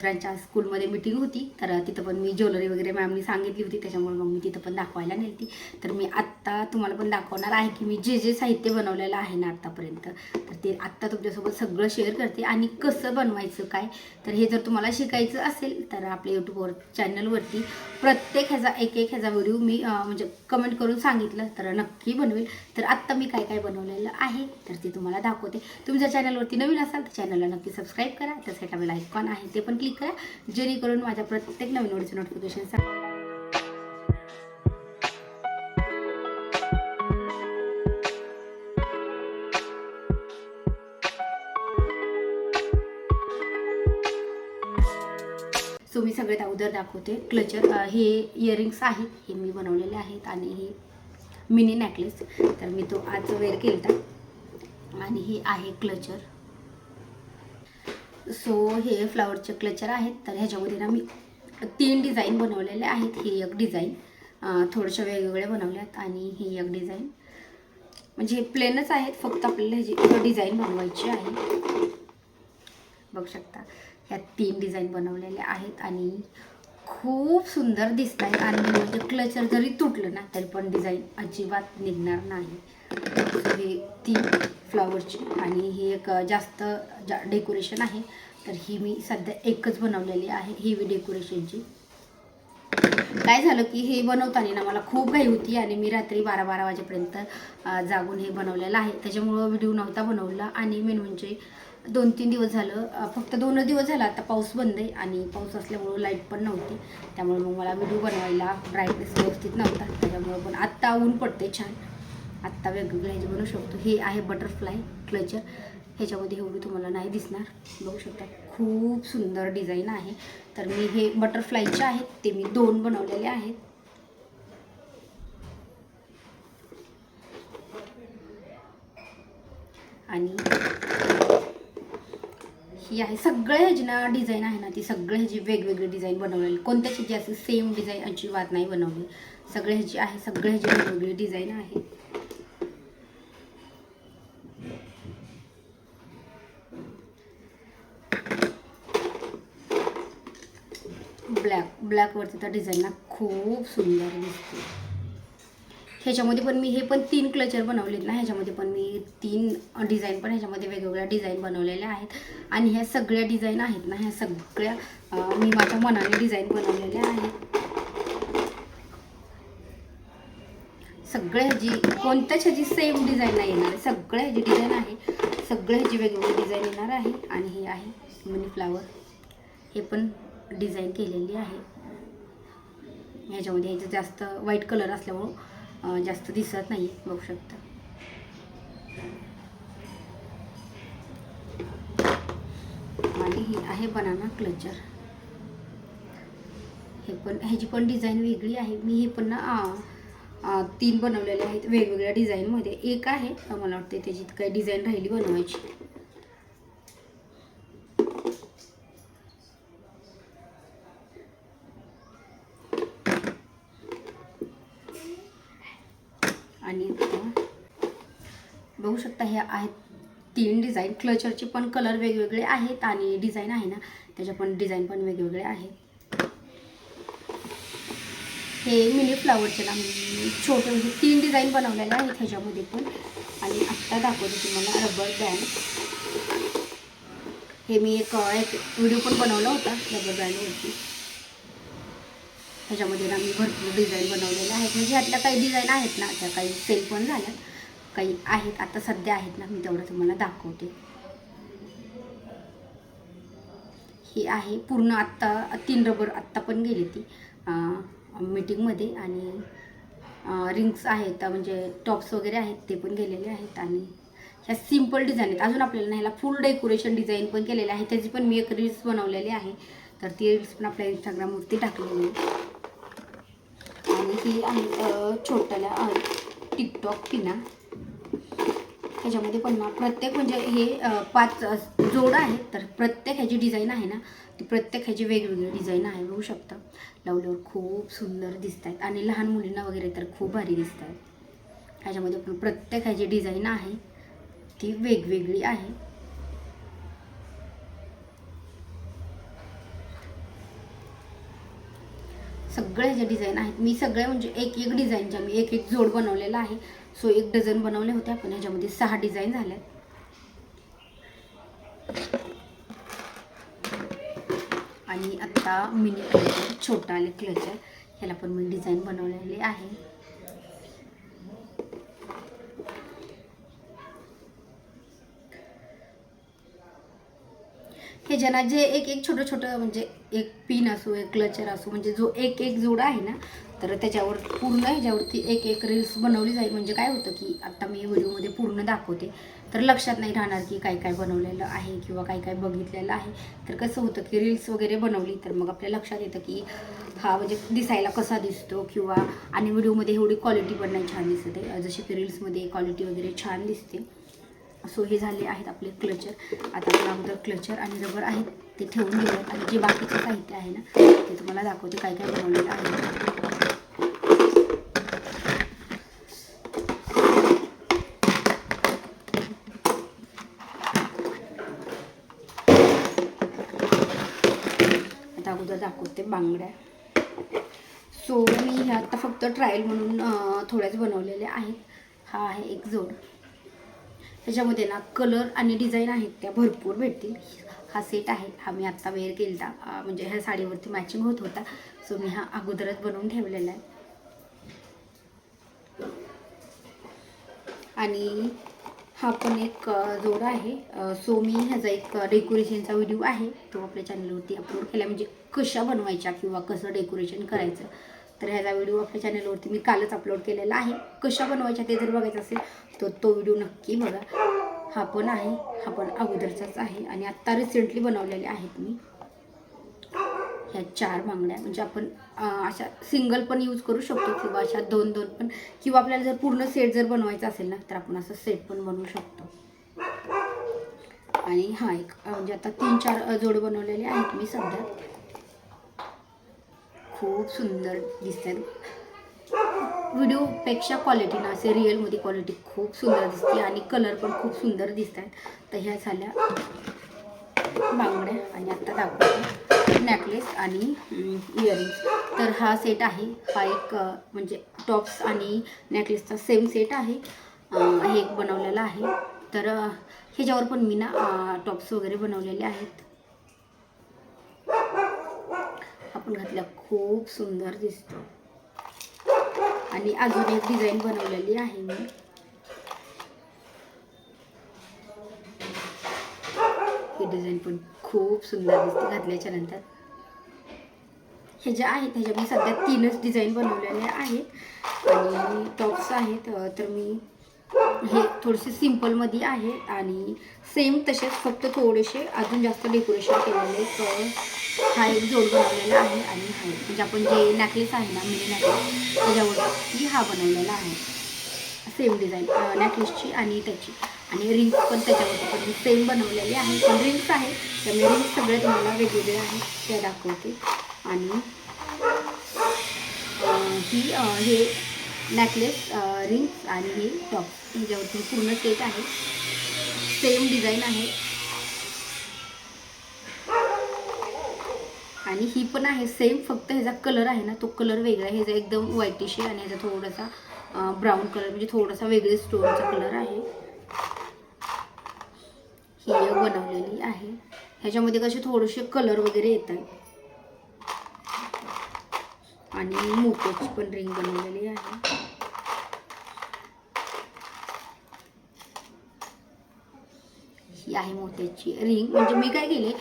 मित्रांच्या स्कूलमध्ये मिटिंग होती. तर तिथं पण मी ज्वेलरी वगैरे मॅमनी सांगितली होती. त्याच्यामुळे मग मी तिथं पण दाखवायला नेलती. तर मी आत्ता तुम्हाला पण दाखवणार आहे की मी जे जे साहित्य बनवलेलं आहे ना आत्तापर्यंत तर ते आत्ता तुमच्यासोबत सगळं शेअर करते. आणि कसं बनवायचं काय तर हे जर तुम्हाला शिकायचं असेल तर आपल्या यूट्यूबवर चॅनलवरती प्रत्येक ह्याचा एक एक ह्याचा व्हिडिओ मी म्हणजे कमेंट करून सांगितलं तर नक्की बनवेल. तर आत्ता मी काय काय बनवलेलं आहे तर ते तुम्हाला दाखवते. तुम्ही जर चॅनलवरती नवीन असाल तर चॅनलला नक्की सबस्क्राईब करा. त्यासाठी साईडला बेल आयकॉन आहे ते पण क्लिक करा जेणेकरून माझ्या प्रत्येक नवीन व्हिडिओचे नोटिफिकेशन सो मी सगळ्यात अगोदर दाखवते. क्लचर हे इयरिंग्स आहेत. हे मी बनवलेले आहेत आणि हे मिनी नेकलेस तर मी तो आज वेअर केला आणि हे आहे क्लचर. सो हे फ्लावरचे क्लचर आहेत तर ह्याच्यामध्ये ना मी तीन डिझाईन बनवलेले आहेत. ही एक डिझाईन थोड्याशा वेगवेगळ्या बनवल्यात आणि ही एक डिझाईन. म्हणजे हे प्लेनच आहेत फक्त आपल्याला ह्याची डिझाईन बनवायची आहे. बघू शकता ह्या तीन डिझाईन बनवलेल्या आहेत आणि खूप सुंदर दिसत आहे आणि म्हणजे क्लचर जरी तुटलं ना तरी पण डिझाईन अजिबात निघणार नाही. हे तीन फ्लॉवरची आणि ही एक जास्त जा डेकोरेशन आहे. तर ही मी सध्या एकच बनवलेली आहे. ही डेकोरेशनची काय झालं की हे बनवताना ना मला खूप घाई होती आणि मी रात्री बारा बारा वाजेपर्यंत जागून हे बनवलेलं आहे. त्याच्यामुळं व्हिडिओ नव्हता बनवला आणि मेन म्हणजे दोन तीन दिवस झालं फक्त दोनच दिवस झाला. आता पाऊस बंद आहे आणि पाऊस असल्यामुळं लाइट पण नव्हती. त्यामुळे मग मला व्हिडिओ बनवायला ब्राईटनेस व्यवस्थित नव्हता. त्याच्यामुळं पण आत्ता ऊन पडते छान. आत्ता वेगवेगळे ह्याचे बनवू शकतो. हे आहे बटरफ्लाय क्लचर ह्याच्यामध्ये एवढी तुम्हाला नाही दिसणार. बघू शकता. खूप सुंदर डिझाईन आहे. तर मी हे बटरफ्लायचे आहेत ते मी दोन बनवलेले आहेत. आणि ही आहे सगळ्या ह्याची ना डिझाईन आहे ना ती सगळे ह्याची वेगवेगळी डिझाईन बनवलेली. कोणत्याची जी अशी सेम डिझाईन अजिबात नाही बनवली. सगळे ह्याची आहे सगळे ह्याची वेगवेगळी डिझाईन आहे ब्लॅकवरती तर डिझाईन ना खूप सुंदर दिसते. ह्याच्यामध्ये पण मी हे पण तीन क्लचर बनवलेत ना ह्याच्यामध्ये पण मी तीन डिझाईन पण ह्याच्यामध्ये वेगवेगळ्या डिझाईन बनवलेल्या आहेत. आणि ह्या सगळ्या डिझाईन आहेत ना ह्या सगळ्या मी माझ्या मनाने डिझाईन बनवलेल्या आहेत. सगळ्या ह्याची कोणत्याच ह्याची सेम डिझाईन नाही येणार. सगळ्या ह्याची डिझाईन आहे. सगळ्या ह्याची वेगवेगळी डिझाईन येणार आहे. आणि हे आहे मनी फ्लावर हे पण डिझाईन केलेली आहे. ह्याच्यामध्ये ह्याचं जास्त व्हाईट कलर असल्यामुळं जास्त दिसत नाही बघू शकता. आणि ही आहे बनाना क्लचर हे पण ह्याची पण डिझाईन वेगळी आहे. मी हे पण ना तीन बनवलेले आहेत वेगवेगळ्या डिझाईनमध्ये एक आहे मला वाटते त्याची काही डिझाईन राहिली बनवायची आणि आता बघू शकता. हे आहेत तीन डिझाईन क्लचरचे पण कलर वेगवेगळे आहेत आणि डिझाईन आहे ना त्याच्या पण डिझाईन पण वेगवेगळे आहेत. हे मिनी फ्लावरचे ना छोटे म्हणजे तीन डिझाईन बनवलेले आहेत ह्याच्यामध्ये पण. आणि आत्ता दाखवते तुम्हाला रबर बँड हे मी एक एक व्हिडिओ पण बनवला होता रबर बँडवरती ह्याच्यामध्ये ना मी भरपूर डिझाईन बनवलेल्या आहेत. म्हणजे ह्यातल्या काही डिझाईन आहेत ना त्या काही सेल पण झाल्या काही आहेत आता सध्या आहेत ना मी तेवढं तुम्हाला दाखवते. ही आहे पूर्ण आत्ता तीन रबर आत्ता पण गेली ती मीटिंगमध्ये आणि रिंग्स आहेत म्हणजे टॉप्स वगैरे आहेत ते पण गेलेले आहेत आणि ह्या सिंपल डिझाईन आहेत. अजून आपल्याला ह्याला फुल डेकोरेशन डिझाईन पण केलेले आहे. त्याची पण मी एक रील्स बनवलेली आहे. तर ती रील्स पण आपल्या इंस्टाग्रामवरती टाकलेली आहे. आणि ही आहे छोट्याला टिकटॉक पिना. ह्याच्यामध्ये पण ना प्रत्येक म्हणजे हे पाच जोडं आहेत तर प्रत्येक ह्याची डिझाईन आहे ना ती प्रत्येक ह्याची वेगवेगळी डिझाईन आहे बघू शकता. लावल्यावर खूप सुंदर दिसत आहेत आणि लहान मुलींना वगैरे तर खूप भारी दिसत आहेत ह्याच्यामध्ये पण प्रत्येक ह्याची डिझाईन आहे ती वेगवेगळी आहे. सगळ्या ज्या डिझाईन आहेत. मी सगळ्या म्हणजे एक एक डिझाईनच्या मी एक एक जोड बनवलेला आहे. सो एक डझन बनवले होते आपण ह्याच्यामध्ये सहा डिझाईन झाल्या आणि आत्ता मिनी क्लचर छोटा आले क्लचर ह्याला पण मी डिझाईन बनवलेली आहे. हे ज्यांना जे एक एक छोटं छोटं म्हणजे एक पिन असो एक क्लचर असो म्हणजे जो एक एक जोडा आहे ना तर त्याच्यावर पूर्ण ह्याच्यावरती एक एक रील्स बनवली जाईल. म्हणजे काय होतं की आत्ता मी व्हिडिओमध्ये पूर्ण दाखवते. तर लक्षात नाही राहणार की काय काय बनवलेलं आहे किंवा काय काय बघितलेलं आहे. तर कसं होतं की रील्स वगैरे बनवली तर मग आपल्या लक्षात येतं की हा म्हणजे दिसायला कसा दिसतो किंवा आणि व्हिडिओमध्ये एवढी क्वालिटी पण नाही छान दिसते जशी की रील्समध्ये क्वालिटी वगैरे छान दिसते. सो हे झाले आहेत आपले क्लचर आता मला अगोदर क्लचर आणि रबर आहेत ते ठेवून घेऊयात. आणि जे बाकीचं साहित्य आहे ना ते तुम्हाला दाखवते काय काय बनवलेलं आहे आता अगोदर दाखवते बांगड्या. सो मी हे आता फक्त ट्रायल म्हणून थोड्याच बनवलेल्या आहेत. हा आहे एक जोड. त्याच्यामध्ये ना कलर आणि डिझाईन आहेत त्या भरपूर भेटतील. हा सेट आहे. हा मी आत्ता वेअर केला म्हणजे ह्या साडीवरती मॅचिंग होत होता. सो मी हा अगोदरच बनवून ठेवलेला आहे. आणि हा पण एक अ, जोड आहे. सो मी ह्याचा एक डेकोरेशनचा व्हिडिओ आहे. तो आपल्या चॅनलवरती अपलोड केला म्हणजे कशा बनवायच्या किंवा कसं डेकोरेशन करायचं तर ह्याचा व्हिडिओ आपल्या चॅनलवरती मी कालच अपलोड केलेला आहे. कशा बनवायच्या ते जर बघायचं असेल तर तो व्हिडिओ नक्की बघा. हा पण आहे. हा पण अगोदरचाच आहे. आणि आत्ता रिसेंटली बनवलेले आहेत मी. ह्या चार बांगड्या. म्हणजे आपण अशा सिंगल पण यूज करू शकतो किंवा अशा दोन दोन पण. किंवा आपल्याला जर पूर्ण सेट जर बनवायचा असेल ना तर आपण असं सेट पण बनवू शकतो. आणि हा एक म्हणजे आता तीन चार जोड बनवलेले आहेत मी सध्या. खूप सुंदर दिसतात. व्हिडिओपेक्षा क्वालिटी ना असे रिअलमध्ये क्वालिटी खूप सुंदर दिसते आणि कलर पण खूप सुंदर दिसत आहेत तर ह्या झाल्या बांगड्या आणि आत्ता दाखवते. नेकलेस आणि इयरिंग्स तर हा सेट आहे. हा एक म्हणजे टॉप्स आणि नेकलेसचा सेम सेट आहे. हे एक बनवलेला आहे. तर ह्याच्यावर पण मी ना टॉप्स वगैरे बनवलेले आहेत. आपण घातल्या खूप सुंदर दिसतो. आणि अजून एक डिझाईन बनवलेली आहे मी ही डिझाईन पण खूप सुंदर दिसते घातल्याच्या नंतर. हे ज्या आहेत ह्याच्या मी सध्या तीनच डिझाईन बनवलेल्या आहेत आणि टॉप्स आहेत तर मी हे थोडेसे सिम्पलमध्ये आहे आणि सेम तसेच फक्त थोडेसे अजून जास्त डेकोरेशन केलेले तर हा एक जोड बनवलेला आहे आणि हा एक म्हणजे आपण जे नेकलेस आहे ना मिनी नॅकलेस त्याच्यावरती हा बनवलेला आहे. सेम डिझाईन नेकलेसची आणि त्याची. आणि रिंग्स पण त्याच्यावरती पण सेम बनवलेली आहे. पण रिंग्स आहे. त्यामुळे रिंग्स सगळे तुम्हाला वेगवेगळे आहेत त्या दाखवते. आणि ही हे नेकलेस रिंग्स आणि हे टॉप ह्याच्यावरती पूर्ण सेट आहे. सेम डिझाईन आहे. आणि ही पण आहे. सेम फक्त ह्याचा कलर आहे ना तो कलर वेगळा आहे. ह्याचा एकदम व्हाईटिश आहे आणि ह्याचा थोडासा ब्राऊन कलर म्हणजे थोडासा वेगळे स्टोनचा कलर आहे. बनवलेली आहे. ह्याच्यामध्ये कसे थोडेसे कलर वगैरे येतात. आणि मोत्याची पण रिंग बनवलेली आहे. ही आहे मोत्याची रिंग म्हणजे मी काय केले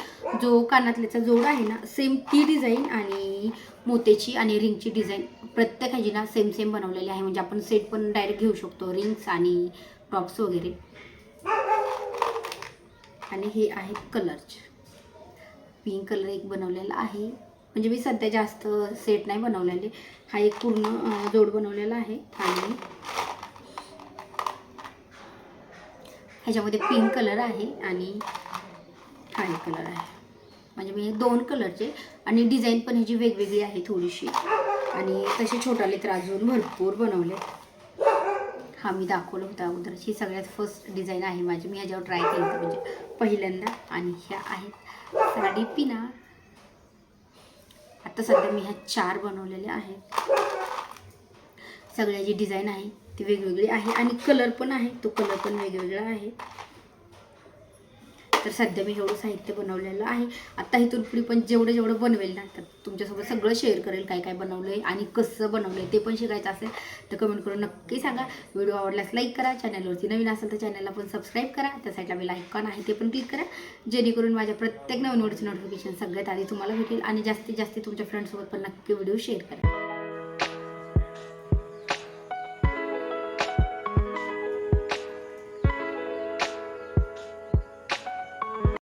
जो कानातल्याचा जोड आहे ना सेम ती डिझाईन आणि मोत्याची आणि रिंगची डिझाईन प्रत्येक ह्याची ना सेम सेम बनवलेली आहे. म्हणजे आपण सेट पण डायरेक्ट घेऊ शकतो रिंग्स आणि टॉप्स वगैरे. आणि हे आहेत कलरचे पिंक कलर एक बनवलेला आहे. म्हणजे मी सध्या जास्त सेट नाही बनवलेले. हा एक पूर्ण जोड बनवलेला आहे. आणि ह्याच्यामध्ये पिंक कलर आहे आणि हा एक कलर आहे. म्हणजे मी दोन कलरचे आणि डिझाईन पण ह्याची वेगवेगळी आहे थोडीशी. आणि तसे छोटाले तर अजून भरपूर बनवले. हा मी दाखवलं होता अगोदर ही सगळ्यात फर्स्ट डिझाईन आहे माझी. मी ह्याच्यावर ट्राय केलं होतं म्हणजे पहिल्यांदा. आणि ह्या आहेत साडी पिना. आता सध्या मी ह्या चार बनवलेल्या आहेत. सगळ्या जी डिझाईन आहे ती वेगवेगळी आहे. आणि कलर पण आहे. तो कलर पण वेगवेगळा आहे. तर सध्या मी एवढं साहित्य बनवलेलं आहे आत्ता इथून पुढे पण जेवढं जेवढं बनवेल ना तर तुमच्यासोबत सगळं शेअर करेल काय काय बनवलं आहे आणि कसं बनवलं आहे ते पण शिकायचं असेल तर कमेंट करून नक्की सांगा. व्हिडिओ आवडल्यास लाईक करा चॅनलवरती नवीन असेल तर चॅनलला पण सबस्क्राईब करा त्या साईडला बेल आयकॉन आहे ते पण क्लिक करा. जेणेकरून माझ्या प्रत्येक नवीन व्हिडिओचं नोटिफिकेशन सगळ्यात आधी तुम्हाला भेटेल आणि जास्तीत जास्त तुमच्या फ्रेंडसोबत पण नक्की व्हिडिओ शेअर करा.